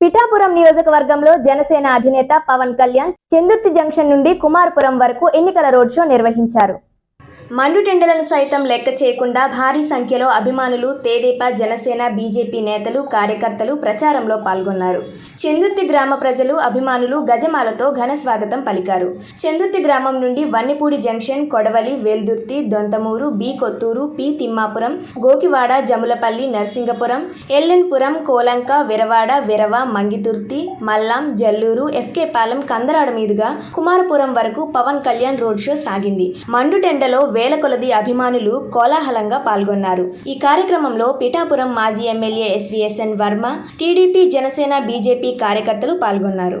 పిఠాపురం నియోజకవర్గంలో జనసేన అధినేత పవన్ కళ్యాణ్ చందుర్తి జంక్షన్ నుండి కుమార్పురం వరకు ఎన్నికల రోడ్ షో నిర్వహించారు. మండుటెండలను సైతం లెక్క చేయకుండా భారీ సంఖ్యలో అభిమానులు తేదేపా జనసేన బీజేపీ నేతలు కార్యకర్తలు ప్రచారంలో పాల్గొన్నారు. చందుర్తి గ్రామ ప్రజలు అభిమానులు గజమాలతో ఘన స్వాగతం పలికారు. చందుర్తి గ్రామం నుండి Vannipudi junction Kodavali Veldurthi Donthamuru B Kothuru P Thimmapuram Gokivada Jamulapalli Narsingapuram Ellenpuram Kolanka Viravada Virava Mangithurthi Mallam Jalluru F K Palem Kandarada మీదుగా కుమారపురం వరకు పవన్ కళ్యాణ్ రోడ్ షో సాగింది. మండుటెండలో వేల కొలది అభిమానులు కోలాహలంగా పాల్గొన్నారు. ఈ కార్యక్రమంలో పిఠాపురం మాజీ MLA SVSN Varma TDP Janasena BJP కార్యకర్తలు పాల్గొన్నారు.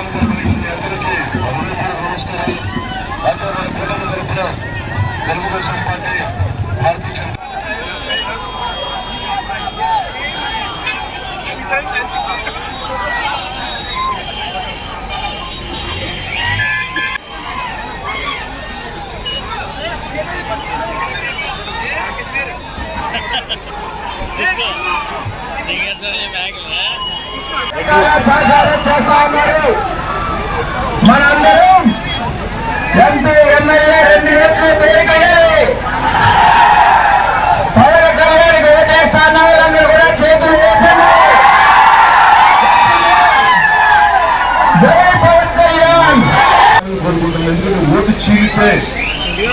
అది పనే ఉందా తెలుగుదేశం పార్టీ భారతీయ జనతా మనందరం ఎంపీ ఎమ్మెల్యే రెండు ఏళ్ళు పెరిగాయి పవన్ కళ్యాణ్ ఓటేస్తాను అందరూ కూడా చేతులు ఓటు చీలితే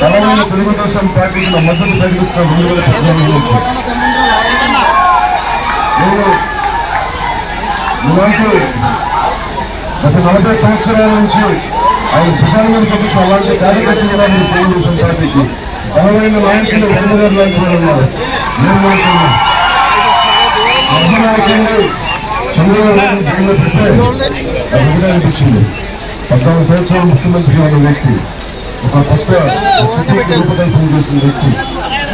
బలమైన తెలుగుదేశం పార్టీకి మద్దతు కలిగిస్తున్న రెండు వేల పద్నాలుగు నుంచి నేను ఇలాంటి గత నలభై సంవత్సరాల నుంచి ఆయన భుజాల మీద పెట్టుకున్న అలాంటి కార్యకర్తలు కూడా మీరు తెలుగుదేశం పార్టీకి. బలమైన నాయకులు వెంకగారు లాంటి వారు ఉన్నారు. నేను మాట్లాడుతున్నా చంద్రబాబు నాయుడు జైల్లో పెడితే అది ఒకటే అనిపించింది. పద్నాలుగు సంవత్సరాల ముఖ్యమంత్రిగా ఉన్న వ్యక్తి ఒక కొత్త సిటీకి రూపకల్పన చేసిన వ్యక్తి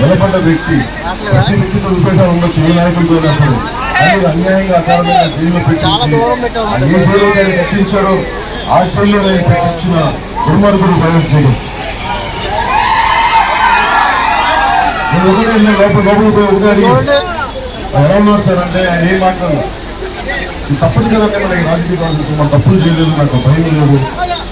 నిలబడ్డ వ్యక్తి ప్రతి వ్యక్తితో విభేదాలు ఉండొచ్చు ఏ నాయకుడితో అసలు ఆ పెట్టించిన దుర్మార్గుడు నేను ఒకటే వెళ్ళాను, లోపల లోపలికి పోయి ఒకటే అడిగాను. ఎలా ఉన్నారు సార్? అంటే ఆయన ఏం మాట్లాడలేదు. ఇది తప్పదు కదంటే మనకి రాజకీయ మనం తప్పులు చేయలేదు నాకు భయం లేదు.